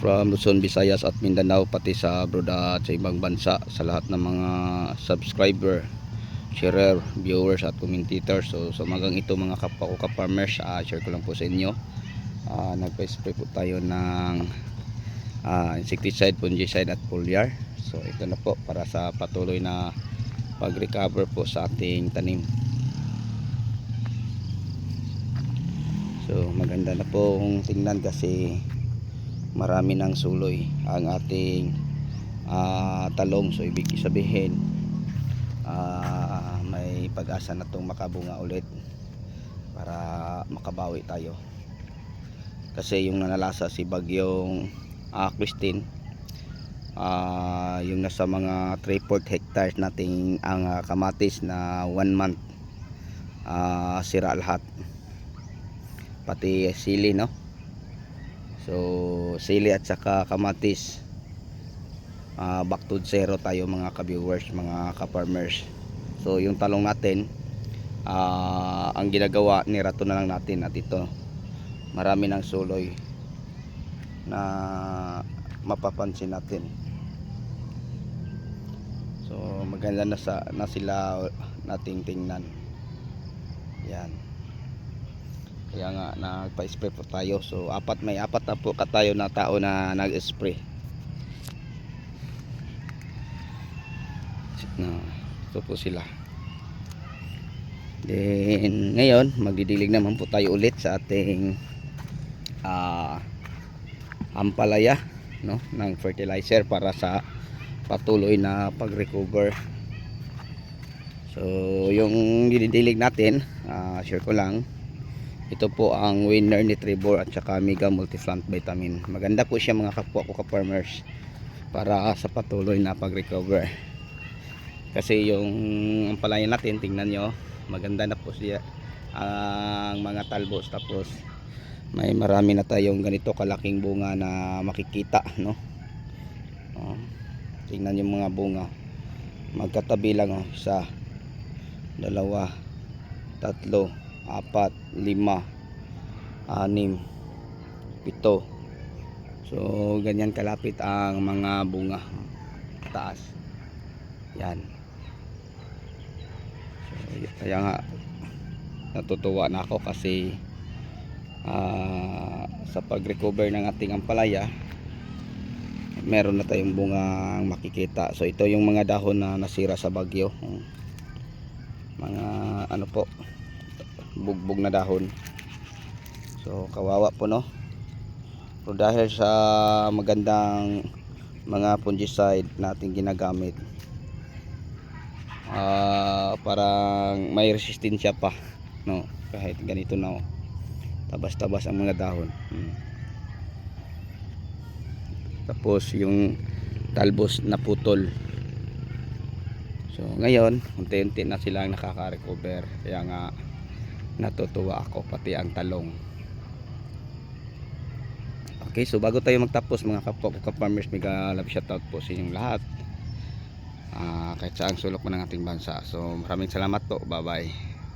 from Luzon, Visayas at Mindanao pati sa abroad at sa ibang bansa sa lahat ng mga subscriber sharer, viewers at commentators. So sa magang ito mga kapwa ko ka-farmers ah, share ko lang po sa inyo. Ah, nagpa-spray po tayo ng ah, insecticide, fungicide at foliar. So ito na po para sa patuloy na pag-recover po sa ating tanim. So maganda na pong tingnan kasi marami ng suloy. Ang ating ah, talong. So ibig sabihin ah, may pag-asa na itong makabunga ulit para makabawi tayo. Kasi yung nanalasa si bagyong ah, Christine ah, yung nasa mga 3-4 hectares nating ang ah, kamatis na 1 month ah, sira lahat. Pati sili no so sili at saka kamatis. Ah, back to zero tayo mga ka-viewers mga ka-farmers. So yung talong natin ah, ang ginagawa nirato na lang natin at ito marami ng suloy na mapapansin natin. So maganda na, sa, na sila nating tingnan. Yan kaya nga nagpa-spray po tayo. So apat may apat na po ka tayo na tao na nag-spray. Na ito po sila. Then ngayon magdidilig naman po tayo ulit sa ating ah ampalaya no ng fertilizer para sa patuloy na pag-recover. So yung didilig natin ah, share ko lang ito po ang winner ni Trevor at saka Mega Multiplant Vitamin. Maganda po siya mga kapwa ko ka-farmers para sa patuloy na pag-recover. Kasi yung ampalaya natin tingnan nyo maganda na po siya ang mga talbos. Tapos may marami na tayong ganito kalaking bunga na makikita no? Oh, tingnan yung mga bunga. Magkatabi lang oh, isa dalawa tatlo apat lima anim pito. So ganyan kalapit ang mga bunga taas. Yan. So, kaya nga natutuwa na ako kasi ah, sa pag-recover ng ating ampalaya meron na tayong bungang makikita. So ito yung mga dahon na nasira sa bagyo. Hmm. mga ano po bugbog na dahon. So kawawa po no? So dahil sa magandang mga fungicide natin ginagamit ah parang may resistensya pa no? Kahit ganito na oh. tabas-tabas ang mga dahon. Hmm. tapos yung talbos na putol. So ngayon unti-unti na silang nakaka-recover. Kaya nga natutuwa ako pati ang talong. Okay so bago tayo magtapos mga ka-farmers mega love shoutout po sa inyong lahat. Ah, kahit saan sulok mo ng ating bansa. So maraming salamat po. Bye bye